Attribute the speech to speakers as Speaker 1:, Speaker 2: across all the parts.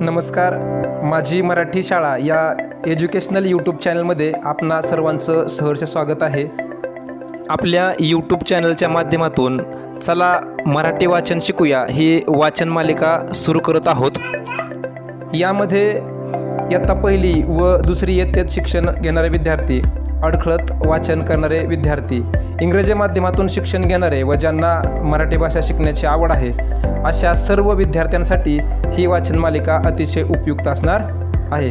Speaker 1: नमस्कार. माझी मराठी शाळा या एज्युकेशनल यूट्यूब चॅनलमध्ये आपणा सर्वांचं सहर्ष स्वागत आहे. आपल्या यूट्यूब चॅनलच्या माध्यमातून चला मराठी वाचन शिकूया ही वाचन मालिका सुरू करत आहोत. यामध्ये इयत्ता पहिली व दुसरी इयत्तेत शिक्षण घेणारे विद्यार्थी अडखळत वाचन करणारे विद्यार्थी. इंग्रजी माध्यमातून शिक्षण घेणारे व ज्यांना मराठी भाषा शिकण्याची आवड आहे अशा सर्व विद्यार्थ्यांसाठी ही वाचन मालिका अतिशय उपयुक्त असणार आहे.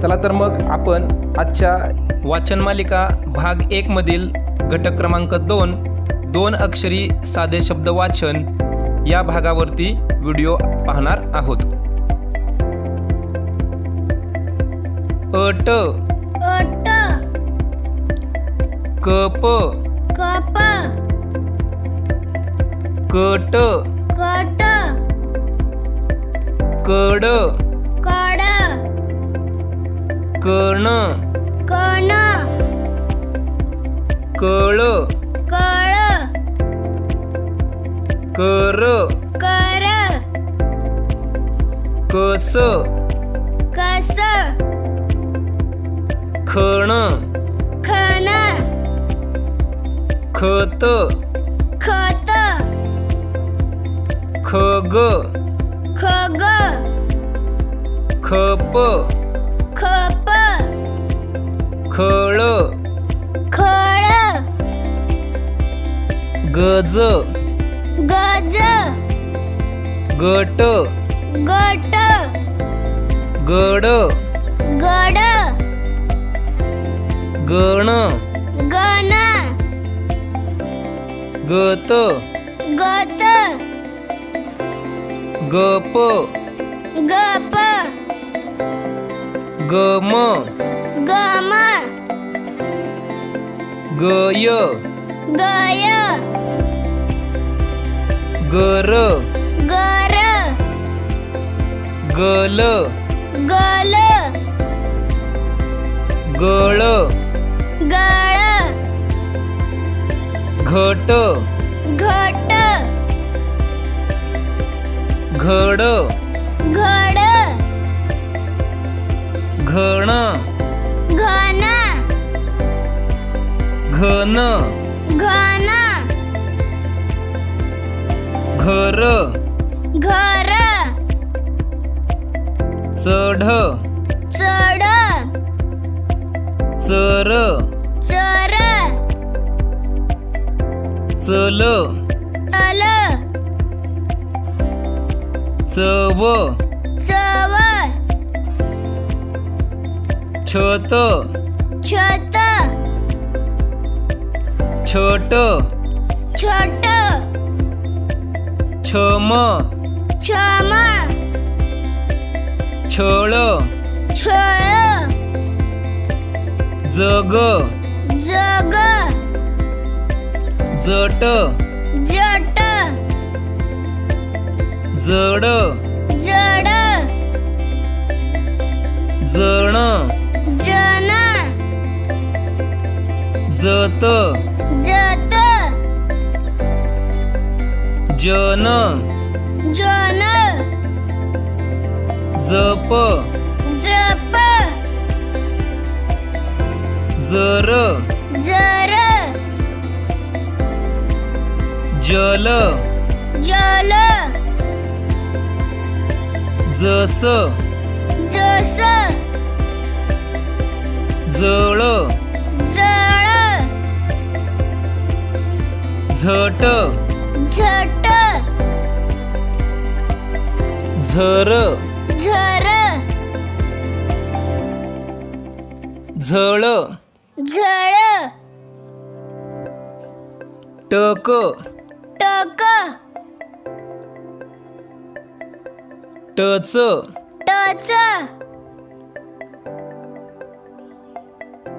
Speaker 1: चला तर मग आपण आजच्या वाचन मालिका भाग एकमधील घटक क्रमांक दोन दोन अक्षरी साधे शब्द वाचन या भागावरती व्हिडिओ पाहणार आहोत. अट
Speaker 2: കേപ്പ്.
Speaker 1: കേപ്പ്.
Speaker 2: കേട്ട്.
Speaker 1: കേട്ട്.
Speaker 2: കേട്.
Speaker 1: കേട്.
Speaker 2: കേണ്.
Speaker 1: കേണ്.
Speaker 2: കേൾ.
Speaker 1: കേൾ.
Speaker 2: കേറ്.
Speaker 1: കേറ്.
Speaker 2: കേസ്.
Speaker 1: കേസ്.
Speaker 2: കേണ്
Speaker 1: খোত।
Speaker 2: খোত।
Speaker 1: খোগ।
Speaker 2: খোগ।
Speaker 1: খোপ।
Speaker 2: খোপ।
Speaker 1: খোল
Speaker 2: খোল
Speaker 1: গজ।
Speaker 2: গজ।
Speaker 1: গোট।
Speaker 2: গোট।
Speaker 1: গোড়।
Speaker 2: গোড়।
Speaker 1: গণ।
Speaker 2: গোত
Speaker 1: গত
Speaker 2: গোপ
Speaker 1: গপ
Speaker 2: গোম
Speaker 1: গম
Speaker 2: গয়
Speaker 1: গয়
Speaker 2: গর
Speaker 1: গর
Speaker 2: গোল
Speaker 1: গোল
Speaker 2: গোল
Speaker 1: घट.
Speaker 2: घट.
Speaker 1: घड.
Speaker 2: घड.
Speaker 1: घण.
Speaker 2: घन.
Speaker 1: घन.
Speaker 2: घन.
Speaker 1: घर.
Speaker 2: घर.
Speaker 1: चढ.
Speaker 2: चढ.
Speaker 1: चर.
Speaker 2: চলো।
Speaker 1: চলো।
Speaker 2: চবো।
Speaker 1: চবো।
Speaker 2: ছোট।
Speaker 1: ছোট।
Speaker 2: ছোট।
Speaker 1: ছোট।
Speaker 2: ছোম।
Speaker 1: ছোম।
Speaker 2: ছোড়ো।
Speaker 1: ছোড়ো।
Speaker 2: যোগ
Speaker 1: जट.
Speaker 2: जट.
Speaker 1: जड.
Speaker 2: जड.
Speaker 1: जण.
Speaker 2: जन
Speaker 1: जत.
Speaker 2: जत.
Speaker 1: जन.
Speaker 2: जन.
Speaker 1: जप.
Speaker 2: जप.
Speaker 1: जर.
Speaker 2: जर.
Speaker 1: जल.
Speaker 2: जल.
Speaker 1: जस.
Speaker 2: जस.
Speaker 1: जळ.
Speaker 2: जळ.
Speaker 1: झट.
Speaker 2: झट.
Speaker 1: झर.
Speaker 2: झर.
Speaker 1: झळ.
Speaker 2: झळ.
Speaker 1: टक.
Speaker 2: टक.
Speaker 1: टच.
Speaker 2: टच.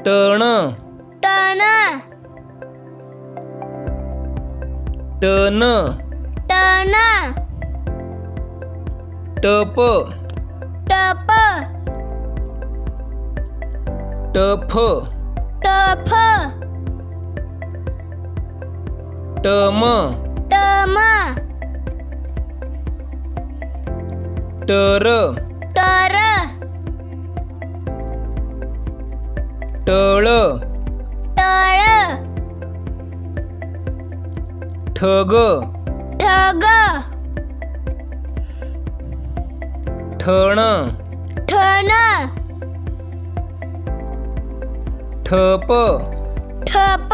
Speaker 1: टण.
Speaker 2: टण.
Speaker 1: टन.
Speaker 2: टण.
Speaker 1: टप.
Speaker 2: टप.
Speaker 1: टफ.
Speaker 2: टफ.
Speaker 1: टम.
Speaker 2: टम
Speaker 1: टर
Speaker 2: टर टर
Speaker 1: टळ
Speaker 2: टळ
Speaker 1: ठग
Speaker 2: ठग
Speaker 1: ठण
Speaker 2: ठण
Speaker 1: ठप
Speaker 2: ठप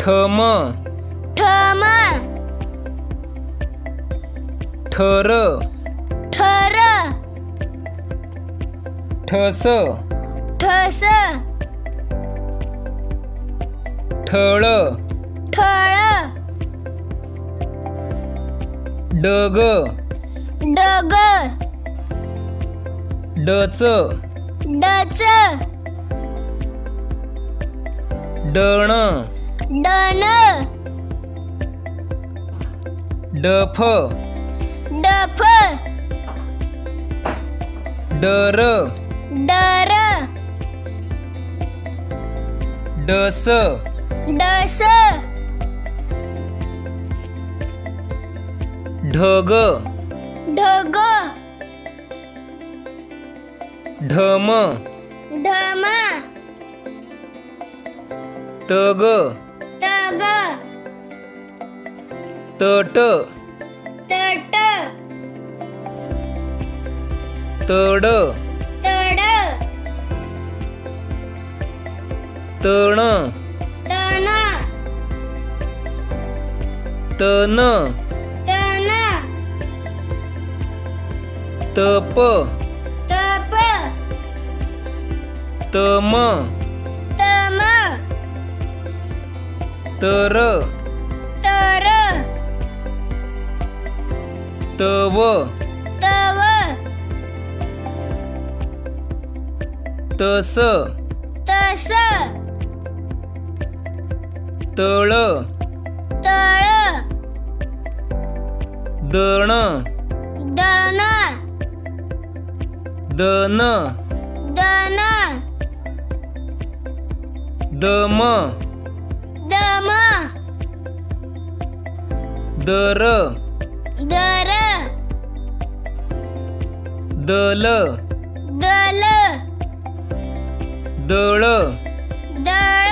Speaker 1: ठम
Speaker 2: ठम.
Speaker 1: ठर.
Speaker 2: ठर.
Speaker 1: ठस.
Speaker 2: ठस.
Speaker 1: ठळ.
Speaker 2: ठळ.
Speaker 1: डग.
Speaker 2: डग.
Speaker 1: डच.
Speaker 2: डच.
Speaker 1: डण.
Speaker 2: डण.
Speaker 1: डफ.
Speaker 2: डफ.
Speaker 1: डर.
Speaker 2: डर.
Speaker 1: डस.
Speaker 2: डस.
Speaker 1: ढग.
Speaker 2: ढग.
Speaker 1: ढम.
Speaker 2: ढम.
Speaker 1: तग.
Speaker 2: तग.
Speaker 1: तट.
Speaker 2: तट
Speaker 1: తోడు
Speaker 2: తోడు
Speaker 1: తోణు
Speaker 2: తోణు
Speaker 1: తోను
Speaker 2: తోను
Speaker 1: తోపు
Speaker 2: తోపు
Speaker 1: తోము
Speaker 2: తోము
Speaker 1: తోరు
Speaker 2: తోరు
Speaker 1: తోవో
Speaker 2: Të
Speaker 1: së
Speaker 2: Të
Speaker 1: së
Speaker 2: Të
Speaker 1: rë
Speaker 2: Të
Speaker 1: rë
Speaker 2: Dënë
Speaker 1: Dënë
Speaker 2: Dënë
Speaker 1: Dënë
Speaker 2: Dëmë
Speaker 1: Dëmë
Speaker 2: Dërë Dërë Dëlë
Speaker 1: दळ.
Speaker 2: दळ.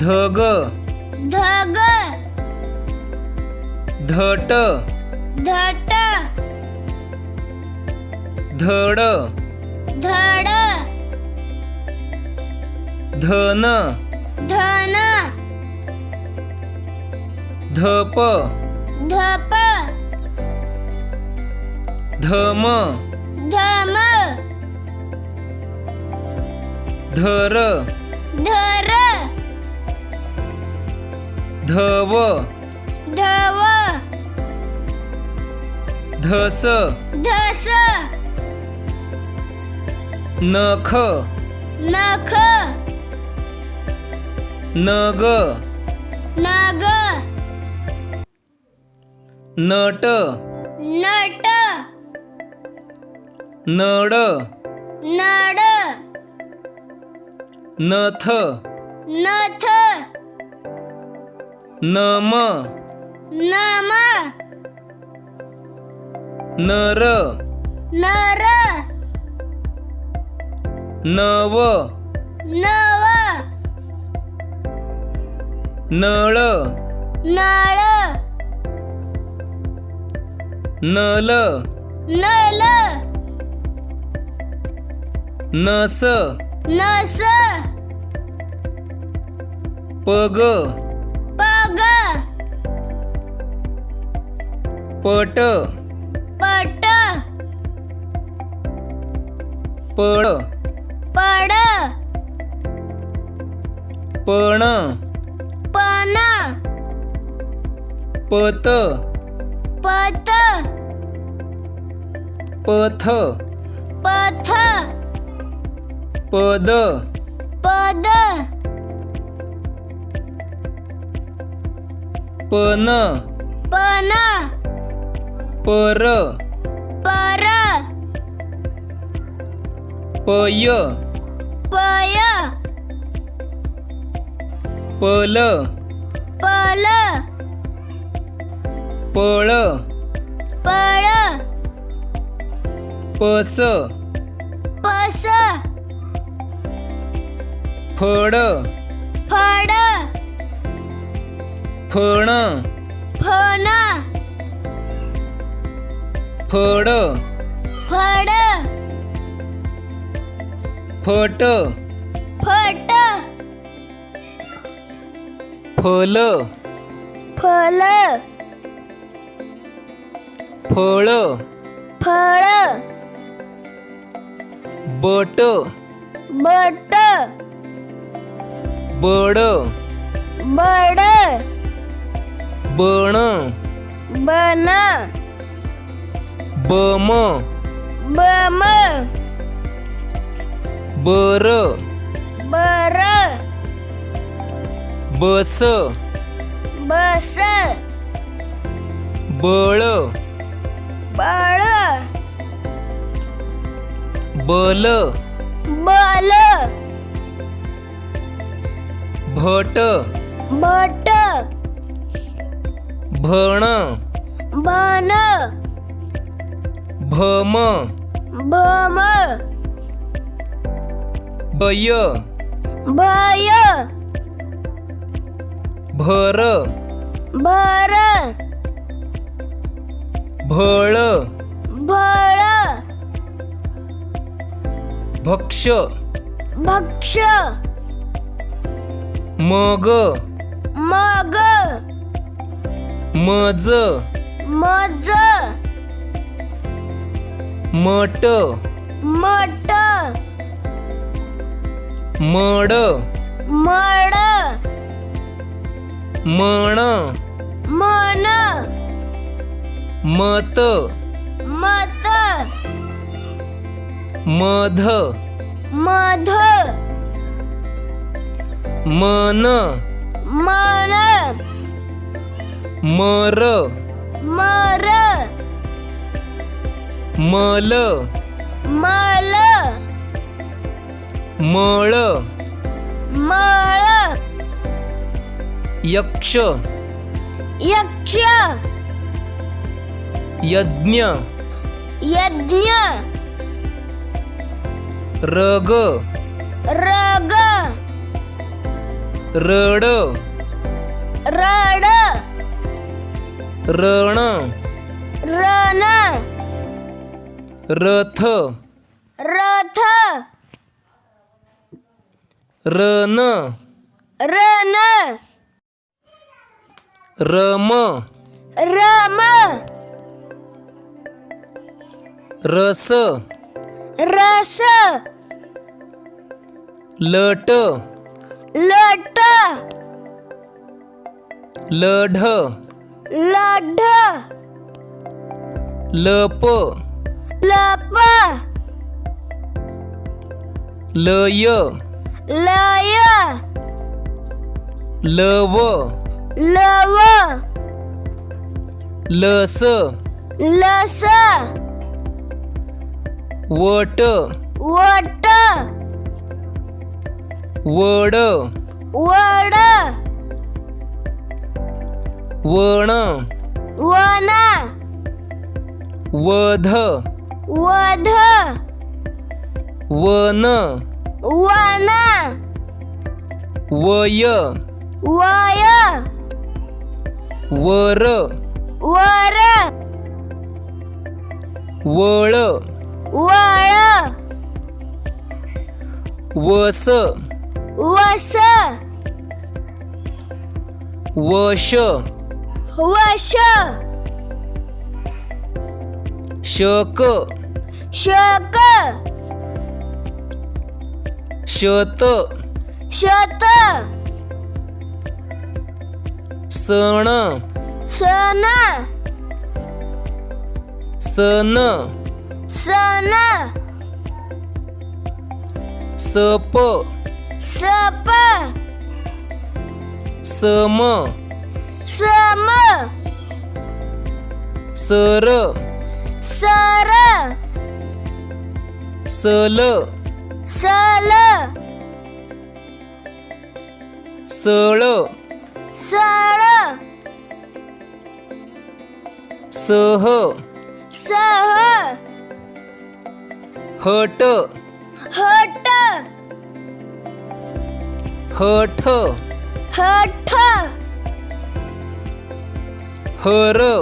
Speaker 1: धग.
Speaker 2: धग.
Speaker 1: धट.
Speaker 2: धट.
Speaker 1: धड.
Speaker 2: धड.
Speaker 1: धन.
Speaker 2: धन.
Speaker 1: धप.
Speaker 2: धप.
Speaker 1: धम. धर.
Speaker 2: धर.
Speaker 1: धव.
Speaker 2: धव.
Speaker 1: धस.
Speaker 2: धस.
Speaker 1: नख.
Speaker 2: नख.
Speaker 1: नग.
Speaker 2: नग.
Speaker 1: नट.
Speaker 2: नट.
Speaker 1: नड.
Speaker 2: नड.
Speaker 1: नथ.
Speaker 2: नथ.
Speaker 1: नम.
Speaker 2: नम.
Speaker 1: नर.
Speaker 2: नर.
Speaker 1: नव.
Speaker 2: नव.
Speaker 1: नळ.
Speaker 2: नळ.
Speaker 1: नल.
Speaker 2: नल.
Speaker 1: नस.
Speaker 2: नस.
Speaker 1: पग.
Speaker 2: पग.
Speaker 1: पट.
Speaker 2: पट.
Speaker 1: पळ.
Speaker 2: पड.
Speaker 1: पण.
Speaker 2: पण.
Speaker 1: पत.
Speaker 2: पत.
Speaker 1: पथ.
Speaker 2: पथ.
Speaker 1: पद.
Speaker 2: पद.
Speaker 1: पन.
Speaker 2: पण
Speaker 1: पर.
Speaker 2: पर.
Speaker 1: पय.
Speaker 2: पय.
Speaker 1: पल.
Speaker 2: पल.
Speaker 1: पळ.
Speaker 2: पळ.
Speaker 1: पस.
Speaker 2: पस.
Speaker 1: फड.
Speaker 2: फड.
Speaker 1: फण.
Speaker 2: फण.
Speaker 1: फड.
Speaker 2: फड.
Speaker 1: फट.
Speaker 2: फट.
Speaker 1: फल.
Speaker 2: फल.
Speaker 1: फळ.
Speaker 2: फळ.
Speaker 1: बट.
Speaker 2: बट.
Speaker 1: बड.
Speaker 2: बड.
Speaker 1: बण.
Speaker 2: बन
Speaker 1: बम.
Speaker 2: बम.
Speaker 1: बर.
Speaker 2: बर.
Speaker 1: बस.
Speaker 2: बस.
Speaker 1: बळ.
Speaker 2: बळ.
Speaker 1: बल.
Speaker 2: बल.
Speaker 1: भट.
Speaker 2: भट.
Speaker 1: भण.
Speaker 2: बन
Speaker 1: भम.
Speaker 2: भम.
Speaker 1: बय
Speaker 2: भय.
Speaker 1: भर.
Speaker 2: भर.
Speaker 1: भळ.
Speaker 2: भळ.
Speaker 1: भक्ष.
Speaker 2: भक्ष.
Speaker 1: मग.
Speaker 2: मग.
Speaker 1: मज.
Speaker 2: मज.
Speaker 1: मट.
Speaker 2: मट.
Speaker 1: मड.
Speaker 2: मड.
Speaker 1: मण.
Speaker 2: मन.
Speaker 1: मत.
Speaker 2: मत.
Speaker 1: मध.
Speaker 2: मध.
Speaker 1: मन.
Speaker 2: मन.
Speaker 1: मर.
Speaker 2: मर.
Speaker 1: मल.
Speaker 2: मल.
Speaker 1: मळ.
Speaker 2: मळ.
Speaker 1: यक्ष.
Speaker 2: यक्ष.
Speaker 1: यज्ञ.
Speaker 2: यज्ञ.
Speaker 1: रग.
Speaker 2: रग.
Speaker 1: रड.
Speaker 2: रड.
Speaker 1: रण.
Speaker 2: रण.
Speaker 1: रथ.
Speaker 2: रथ.
Speaker 1: रन
Speaker 2: रन
Speaker 1: रम.
Speaker 2: रम.
Speaker 1: रस.
Speaker 2: रस.
Speaker 1: लट.
Speaker 2: लट.
Speaker 1: लढ.
Speaker 2: लढ
Speaker 1: लप
Speaker 2: लप
Speaker 1: लय
Speaker 2: लय
Speaker 1: लव
Speaker 2: लव
Speaker 1: लस
Speaker 2: लस
Speaker 1: वट
Speaker 2: वट
Speaker 1: वड
Speaker 2: वड
Speaker 1: वण.
Speaker 2: वन
Speaker 1: वध.
Speaker 2: वध.
Speaker 1: वन.
Speaker 2: वन.
Speaker 1: वय.
Speaker 2: वय.
Speaker 1: वर.
Speaker 2: वर.
Speaker 1: वळ.
Speaker 2: वळ.
Speaker 1: वस.
Speaker 2: वस.
Speaker 1: वश.
Speaker 2: Huwa
Speaker 1: sya.
Speaker 2: Syukur.
Speaker 1: Syukur.
Speaker 2: Syutuk.
Speaker 1: Syutuk.
Speaker 2: Sena.
Speaker 1: Sena.
Speaker 2: Sena.
Speaker 1: Sena.
Speaker 2: Sepuk.
Speaker 1: Sepuk. Semua.
Speaker 2: सम
Speaker 1: सर.
Speaker 2: सर.
Speaker 1: सल.
Speaker 2: सल.
Speaker 1: सळ.
Speaker 2: सळ.
Speaker 1: सह.
Speaker 2: सह.
Speaker 1: हट.
Speaker 2: हट.
Speaker 1: हठ.
Speaker 2: हठ.
Speaker 1: ஹோரு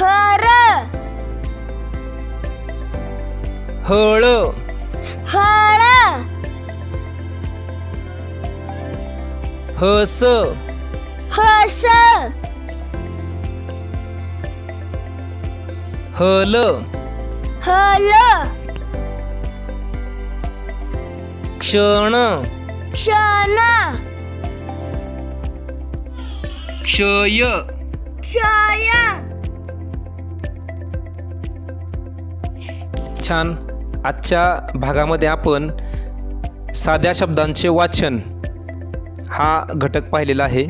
Speaker 2: ஹோரு
Speaker 1: ஹோளு
Speaker 2: ஹோளு
Speaker 1: ஹோசு
Speaker 2: ஹோசு
Speaker 1: ஹோலு
Speaker 2: ஹோலு
Speaker 1: ಕ್ಷಣ
Speaker 2: ಕ್ಷಣ
Speaker 1: ಕ್ಷಯ
Speaker 2: क्षय
Speaker 1: छान. आजच्या भागामध्ये आपण साध्या शब्दांचे वाचन हा घटक पाहिलेला आहे.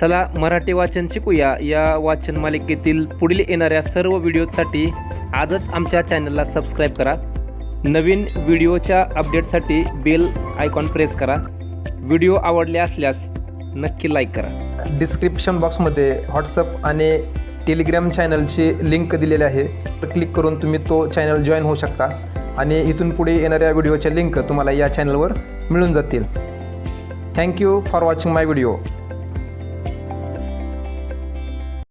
Speaker 1: चला मराठी वाचन शिकूया. या वाचन मालिकेतील पुढील येणाऱ्या सर्व व्हिडिओसाठी आजच आमच्या चॅनलला सबस्क्राईब करा. नवीन व्हिडिओच्या अपडेटसाठी बेल आयकॉन प्रेस करा. व्हिडिओ आवडले असल्यास नक्की लाईक करा. डिस्क्रिप्शन बॉक्समध्ये व्हॉट्सअप आणि टेलिग्राम चॅनलची लिंक दिलेली आहे. तर क्लिक करून तुम्ही तो चॅनल जॉईन होऊ शकता. आणि इथून पुढे येणाऱ्या व्हिडिओच्या लिंक तुम्हाला या चॅनलवर मिळून जातील. Thank you for watching my video